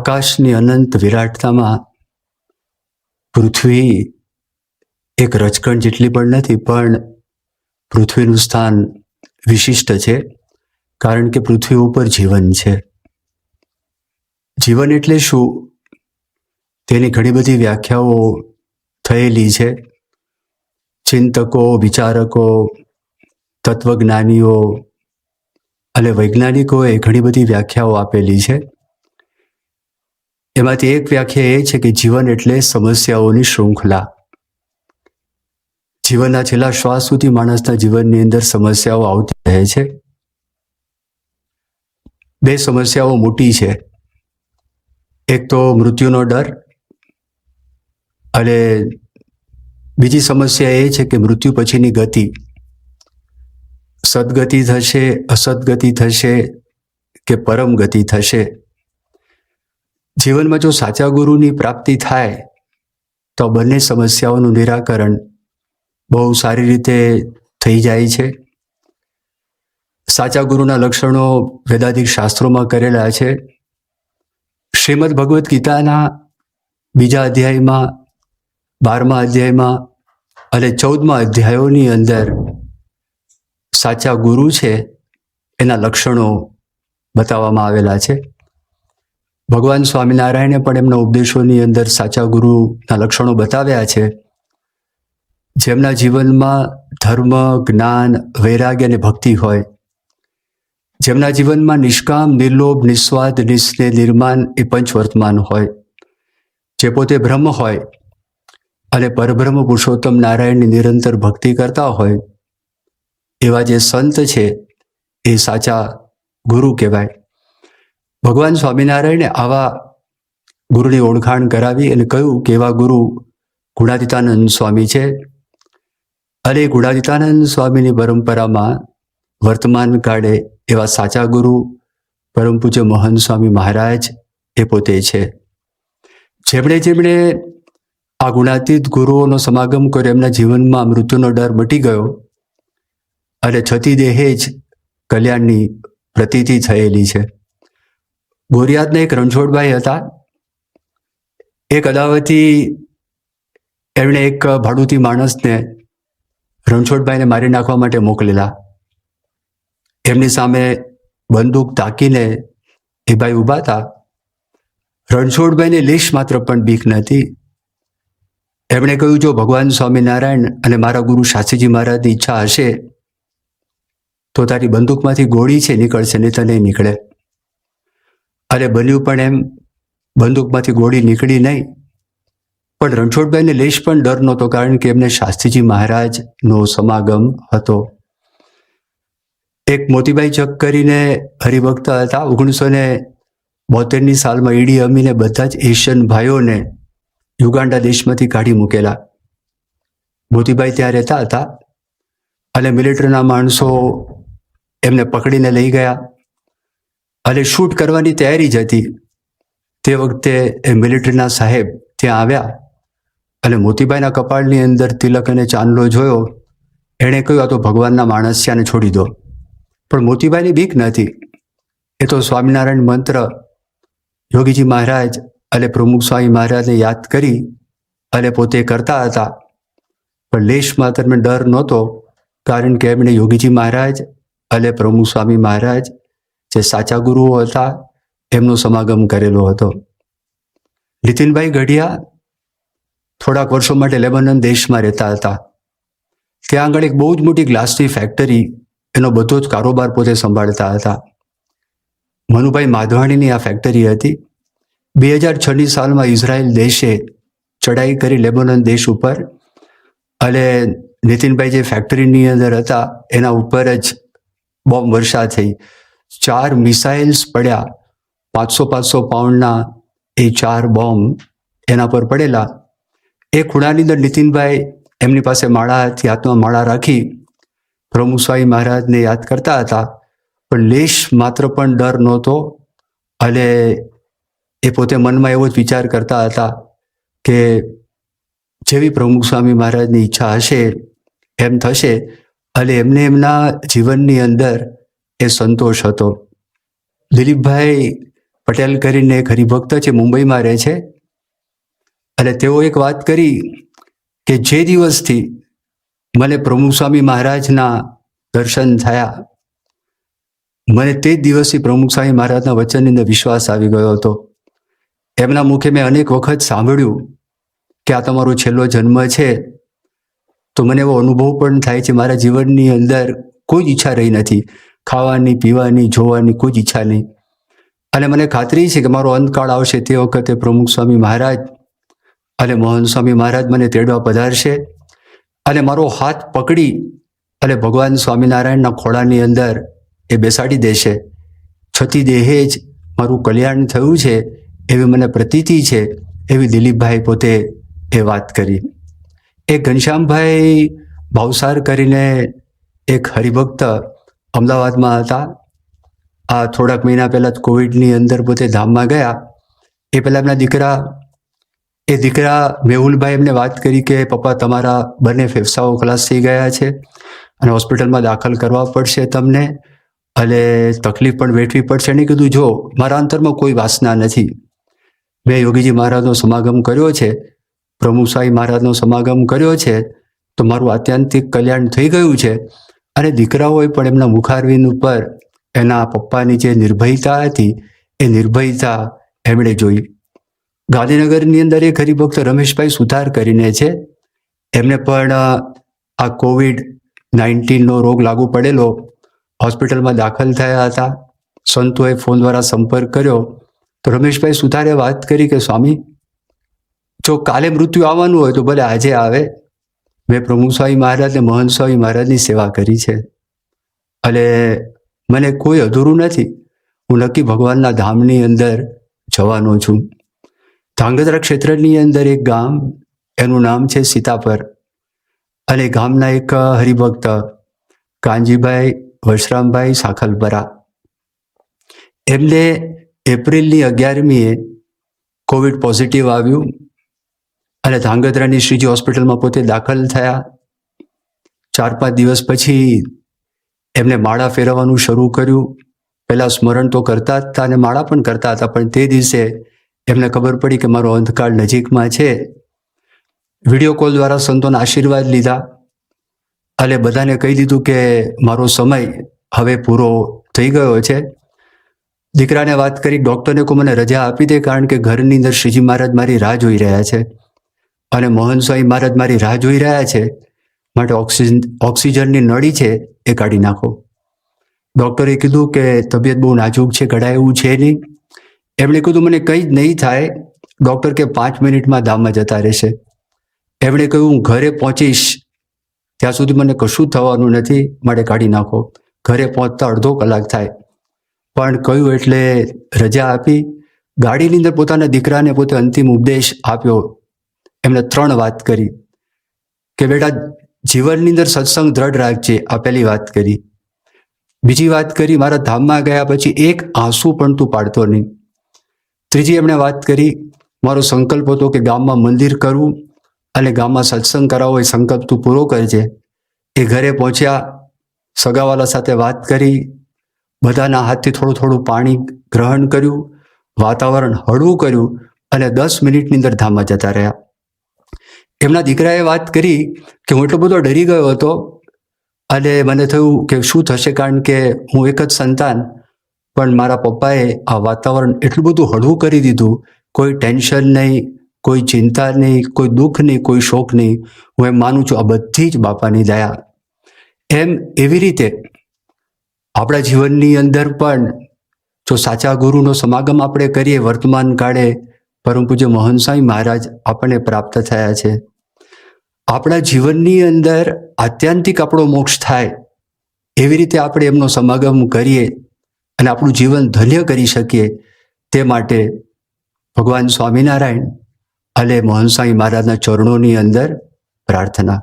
આકાશની અનંત વિરાટતામાં પૃથ્વી એક રજકણ જેટલી પણ નથી, પણ પૃથ્વીનું સ્થાન વિશિષ્ટ છે, કારણ કે પૃથ્વી ઉપર જીવન છે. જીવન એટલે શું? તેની ઘણી બધી વ્યાખ્યાઓ થયેલી છે. ચિંતકો, વિચારકો, તત્વજ્ઞાનીઓ અને વૈજ્ઞાનિકોએ ઘણી બધી વ્યાખ્યાઓ આપેલી છે. એમાંથી એક વ્યાખ્યા એ છે કે જીવન એટલે સમસ્યાઓની શૃંખલા. જીવનના છેલ્લા શ્વાસ સુધી માણસના જીવનની અંદર સમસ્યાઓ આવતી રહે છે. બે સમસ્યાઓ મોટી છે. એક તો મૃત્યુનો ડર અને બીજી સમસ્યા એ છે કે મૃત્યુ પછીની ગતિ. સદગતિ થશે, અસદગતિ થશે કે પરમ ગતિ થશે? જીવનમાં જો સાચા ગુરુની પ્રાપ્તિ થાય, તો બંને સમસ્યાઓનું નિરાકરણ બહુ સારી રીતે થઈ જાય છે. સાચા ગુરુના લક્ષણો વેદાધિક શાસ્ત્રોમાં કરેલા છે. શ્રીમદ ભગવદ્ ગીતાના બીજા અધ્યાયમાં, બારમા અધ્યાયમાં અને ચૌદમા અધ્યાયોની અંદર સાચા ગુરુ છે એના લક્ષણો બતાવવામાં આવેલા છે. ભગવાન સ્વામિનારાયણે પણ એમના ઉપદેશોની અંદર સાચા ગુરુના લક્ષણો બતાવ્યા છે. જેમના જીવનમાં ધર્મ, જ્ઞાન, વૈરાગ્ય અને ભક્તિ હોય. જેમના જીવનમાં નિષ્કામ, નિર્લોભ નિસ્વાદ નિસ્નેહ, નિર્માણ એ પંચવર્તમાન હોય. જે પોતે બ્રહ્મ હોય અને પરબ્રહ્મ પુરુષોત્તમ નારાયણની નિરંતર ભક્તિ કરતા હોય, એવા જે સંત છે એ સાચા ગુરુ કહેવાય. ભગવાન સ્વામિનારાયણે આવા ગુરુની ઓળખાણ કરાવી અને કહ્યું કે એવા ગુરુ ગુણાદિતાનંદ સ્વામી છે. અને ગુણાદિતાનંદ સ્વામીની પરંપરામાં વર્તમાન કાળે એવા સાચા ગુરુ પરમ પૂજ્ય મોહન સ્વામી મહારાજ એ પોતે છે. જેમણે જેમણે આ ગુણાતીત ગુરુઓનો સમાગમ કર્યો, એમના જીવનમાં મૃત્યુનો ડર મટી ગયો અને છતી દેહે જ કલ્યાણની પ્રતીતિ થયેલી છે. ગોરિયાદના એક રણછોડભાઈ હતા. એક અદાવતી એમણે એક ભાડુતી માણસને રણછોડભાઈને મારી નાખવા માટે મોકલેલા. એમની સામે બંદૂક તાકીને એ ભાઈ ઊભા હતા. રણછોડભાઈને લેશ માત્ર પણ બીક નથી એમણે કહ્યું, જો ભગવાન સ્વામિનારાયણ અને મારા ગુરુ શાસ્ત્રીજી મહારાજની ઈચ્છા હશે, તો તારી બંદૂકમાંથી ગોળી છે, નીકળશે નહીં તો નહીં નીકળે. અને બન્યું પણ એમ બંદૂકમાંથી ગોળી નીકળી નહીં. પણ રણછોડભાઈને લેશ પણ ડર નહોતો કારણ કે એમને શાસ્ત્રીજી મહારાજનો સમાગમ હતો. એક મોતીબાઈ ચક કરીને હરિભક્ત હતા ઓગણીસો ને બોતેરની સાલમાં ઈડી અમીને બધા જ એશિયન ભાઈઓને યુગાન્ડા દેશમાંથી કાઢી મૂકેલા. મોતીબાઈ ત્યાં રહેતા હતા અને મિલિટરીના માણસો એમને પકડીને લઈ ગયા. અને શૂટ કરવાની તૈયારી જ હતી. તે વખતે એ મિલિટરીના સાહેબ ત્યાં આવ્યા અને મોતીબાઈના કપાળની અંદર તિલક અને ચાંદલો જોયો. એણે કહ્યું, આ તો ભગવાનના માણસ છે આને છોડી દો. પણ મોતીબાઈની બીક નથી એ તો સ્વામિનારાયણ મંત્ર યોગીજી મહારાજ અને પ્રમુખ સ્વામી મહારાજને યાદ કરી અને પોતે કરતા હતા. પણ લેશ માત્રને ડર નહોતો, કારણ કે એમણે યોગીજી મહારાજ અને પ્રમુખ સ્વામી મહારાજ જે સાચા ગુરુઓ હતા, એમનો સમાગમ કરેલો હતો. નીતિનભાઈ ગઢિયા થોડાક વર્ષો માટે લેબનન દેશમાં રહેતા હતા. ત્યાં આગળ એક બહુ જ મોટી ગ્લાસની ફેક્ટરી એનો બધો જ કારોબાર પોતે સંભાળતા હતા. મનુભાઈ માધવાણીની આ ફેક્ટરી હતી. બે હજાર છની સાલમાં ઇઝરાયલ દેશે ચડાઈ કરી લેબનન દેશ ઉપર અને નીતિનભાઈ જે ફેક્ટરીની અંદર હતા, એના ઉપર જ બોમ્બ વર્ષા થઈ. ચાર મિસાઇલ્સ પડ્યા. પાંચસો પાંચસો પાઉન્ડના એ ચાર બોમ્બ એના પર પડેલા. એ ખૂણાની અંદર નીતિનભાઈ એમની પાસે માળા હતી, હાથમાં માળા રાખી પ્રમુખ સ્વામી મહારાજને યાદ કરતા હતા. પણ લેશ માત્ર પણ ડર નહોતો. અને એ પોતે મનમાં એવો જ વિચાર કરતા હતા કે જેવી પ્રમુખ સ્વામી મહારાજની ઈચ્છા હશે, એમ થશે. અને એમને એમના જીવનની અંદર એ સંતોષ હતો. દિલીપભાઈ પટેલ કરીને એક હરિભક્ત છે મુંબઈમાં રહે છે, અને તેઓ એક વાત કરી કે જે દિવસથી મને પ્રમુખ સ્વામી મહારાજના દર્શન થયા, મને તે જ દિવસથી પ્રમુખ સ્વામી મહારાજના વચનની અંદર વિશ્વાસ આવી ગયો હતો. એમના મુખે મેં અનેક વખત સાંભળ્યું કે આ તમારો છેલ્લો જન્મ છે, તો મને એવો અનુભવ પણ થાય છે, મારા જીવનની અંદર કોઈ ઈચ્છા રહી નથી. ખાવાની, પીવાની, જોવાની કોઈ જ ઈચ્છા નહીં. અને મને ખાતરી છે કે મારો અંતકાળ આવશે તે વખતે પ્રમુખ સ્વામી મહારાજ અને મોહન સ્વામી મહારાજ મને તેડવા પધારશે. અને મારો હાથ પકડી અને ભગવાન સ્વામિનારાયણના ખોળાની અંદર એ બેસાડી દેશે. છતી દેહે જ મારું કલ્યાણ થયું છે એવી મને પ્રતીતિ છે એવી દિલીપભાઈ પોતે એ વાત કરી. એ ઘનશ્યામભાઈ ભાવસાર કરીને એક હરિભક્ત અમદાવાદમાં હતા. આ થોડાક મહિના પહેલાં જ કોવિડની અંદર પોતે ધામમાં ગયા. એ પહેલાં એમના દીકરા, એ દીકરા મેહુલભાઈ એમને વાત કરી કે, પપ્પા, તમારા બંને ફેફસાઓ ખલાસ થઈ ગયા છે અને હોસ્પિટલમાં દાખલ કરવા પડશે તમને. અને તકલીફ પણ વેઠવી પડશે. એને કીધું, જો, મારા અંતરમાં કોઈ વાસના નથી. મેં યોગીજી મહારાજનો સમાગમ કર્યો છે. પ્રમુખ સાંઈ મહારાજનો સમાગમ કર્યો છે. તો મારું આત્યંતિક કલ્યાણ થઈ ગયું છે. અને દીકરાઓએ પણ એમના મુખારવિંદ ઉપર એના પપ્પાની જે નિર્ભયતા હતી, એ નિર્ભયતા એમણે જોઈ. ગાંધીનગરની અંદર એક હરિભક્ત રમેશભાઈ સુથાર કરીને છે. એમને પણ આ કોવિડ નાઇન્ટીનનો રોગ લાગુ પડેલો, હોસ્પિટલમાં દાખલ થયા હતા. સંતોએ ફોન દ્વારા સંપર્ક કર્યો. તો રમેશભાઈ સુથારે વાત કરી કે, સ્વામી, જો કાલે મૃત્યુ આવવાનું હોય તો ભલે આજે આવે મેં પ્રમુખ સ્વામી મહારાજ ને મહંત સ્વામી મહારાજની સેવા કરી છે. અને મને કોઈ અધૂરું નથી. હું નક્કી ભગવાનના ધામની અંદર જવાનો છું. ધાંગધ્રા ક્ષેત્રની અંદર એક ગામ, એનું નામ છે સીતાપર. અને ગામના એક હરિભક્ત કાનજીભાઈ વશરામભાઈ સાખલપરા. એમને એપ્રિલની અગિયારમીએ કોવિડ પોઝિટિવ આવ્યું. અને ધાંગધ્રાની શ્રીજી હોસ્પિટલમાં પોતે દાખલ થયા. ચાર પાંચ દિવસ પછી એમને માળા ફેરવવાનું શરૂ કર્યું. પહેલાં સ્મરણ તો કરતા હતા અને માળા પણ કરતા હતા, પણ તે દિવસે એમને ખબર પડી કે મારો અંધકાળ નજીકમાં છે. વીડિયો કોલ દ્વારા સંતોના આશીર્વાદ લીધા. અને બધાને કહી દીધું કે મારો સમય હવે પૂરો થઈ ગયો છે. દીકરાને વાત કરી, ડૉક્ટરને કોઈ મને રજા આપી દે, કારણ કે ઘરની અંદર શ્રીજી મહારાજ મારી રાહ જોઈ રહ્યા છે. અને મોહન સ્વામી મહારાજ મારી રાહ જોઈ રહ્યા છે. માટે ઓક્સિજન, ઓક્સિજનની નળી છે એ કાઢી નાખો. ડૉક્ટરે કીધું કે તબિયત બહુ નાજુક છે ઘડાય એવું છે નહીં. એમણે કીધું, મને કંઈ જ નહીં થાય. ડૉક્ટર કે પાંચ મિનિટમાં ધામમાં જતા રહેશે. એમણે કહ્યું, હું ઘરે પહોંચીશ. ત્યાં સુધી મને કશું થવાનું નથી. માટે કાઢી નાખો. ઘરે પહોંચતા અડધો કલાક થાય. પણ કહ્યું એટલે રજા આપી. ગાડીની અંદર પોતાના દીકરાને પોતે અંતિમ ઉપદેશ આપ્યો. એમણે ત્રણ વાત કરી કે બેટા, જીવનની અંદર સત્સંગ દ્રઢ રાખજે, આ પહેલી વાત કરી. બીજી વાત કરી, મારા ધામમાં ગયા પછી એક આંસુ પણ તું પાડતો નહીં. ત્રીજી એમણે વાત કરી, મારો સંકલ્પ હતો કે ગામમાં મંદિર કરવું અને ગામમાં સત્સંગ કરાવવો, એ સંકલ્પ તું પૂરો કરજે. એ ઘરે પહોંચ્યા, સગાવાલા સાથે વાત કરી, બધાના હાથથી થોડું થોડું પાણી ગ્રહણ કર્યું, વાતાવરણ હળવું કર્યું અને દસ મિનિટની અંદર ધામમાં જતા રહ્યા. એમના દીકરાએ વાત કરી કે હું એટલો બધો ડરી ગયો હતો અને મને થયું કે શું થશે કારણ કે હું એક જ સંતાન, પણ મારા પપ્પાએ આ વાતાવરણ એટલું બધું હળવું કરી દીધું. કોઈ ટેન્શન નહીં, કોઈ ચિંતા નહીં, કોઈ દુઃખ નહીં, કોઈ શોક નહીં. હું એમ માનું છું આ બધી જ બાપાની દયા. એમ એવી રીતે આપણા જીવનની અંદર પણ જો સાચા ગુરુનો સમાગમ આપણે કરીએ વર્તમાન કાળે, પરમ પૂજ્ય મોહન સ્વામી મહારાજ આપણને પ્રાપ્ત થયા છે. આપણા જીવનની અંદર આત્યંતિક આપણો મોક્ષ થાય, એવી રીતે આપણે એમનો સમાગમ કરીએ અને આપણું જીવન ધન્ય કરી શકીએ, તે માટે ભગવાન સ્વામિનારાયણ અને મોહનસાઈ મહારાજના ચરણોની અંદર પ્રાર્થના